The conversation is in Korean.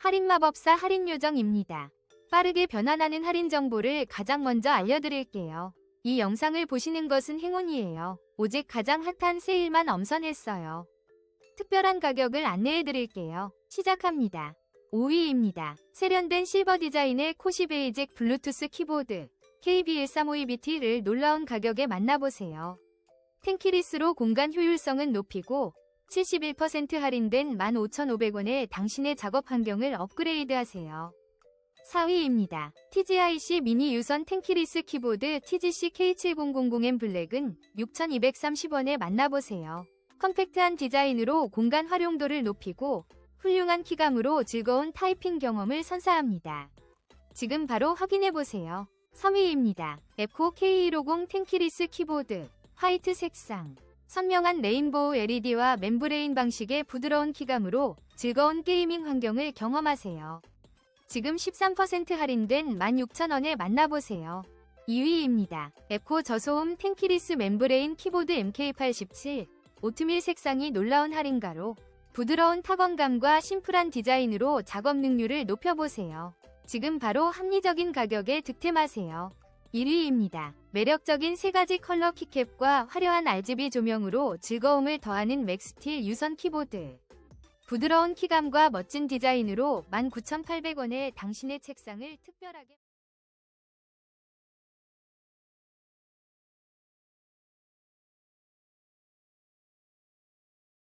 할인 마법사 할인 요정입니다. 빠르게 변환하는 할인 정보를 가장 먼저 알려드릴게요. 이 영상을 보시는 것은 행운이에요. 오직 가장 핫한 세일만 엄선했어요. 특별한 가격을 안내해드릴게요. 시작합니다. 5위입니다. 세련된 실버 디자인의 코시 베이직 블루투스 키보드 KB1352BT를 놀라운 가격에 만나보세요. 텐키리스로 공간 효율성은 높이고 71% 할인된 15,500원에 당신의 작업 환경을 업그레이드하세요. 4위입니다. TGIC 미니 유선 텐키리스 키보드 TGC K7000M 블랙은 6,230원에 만나보세요. 컴팩트한 디자인으로 공간 활용도를 높이고 훌륭한 키감으로 즐거운 타이핑 경험을 선사합니다. 지금 바로 확인해보세요. 3위입니다. 에코 K150 텐키리스 키보드 화이트 색상 선명한 레인보우 LED와 멤브레인 방식의 부드러운 키감으로 즐거운 게이밍 환경을 경험하세요. 지금 13% 할인된 16,000원에 만나보세요. 2위입니다. 에코 저소음 텐키리스 멤브레인 키보드 MK87 오트밀 색상이 놀라운 할인가로 부드러운 타건감과 심플한 디자인으로 작업 능률을 높여보세요. 지금 바로 합리적인 가격에 득템하세요. 1위입니다. 매력적인 세 가지 컬러 키캡과 화려한 RGB 조명으로 즐거움을 더하는 맥스틸 유선 키보드. 부드러운 키감과 멋진 디자인으로 19,800원에 당신의 책상을 특별하게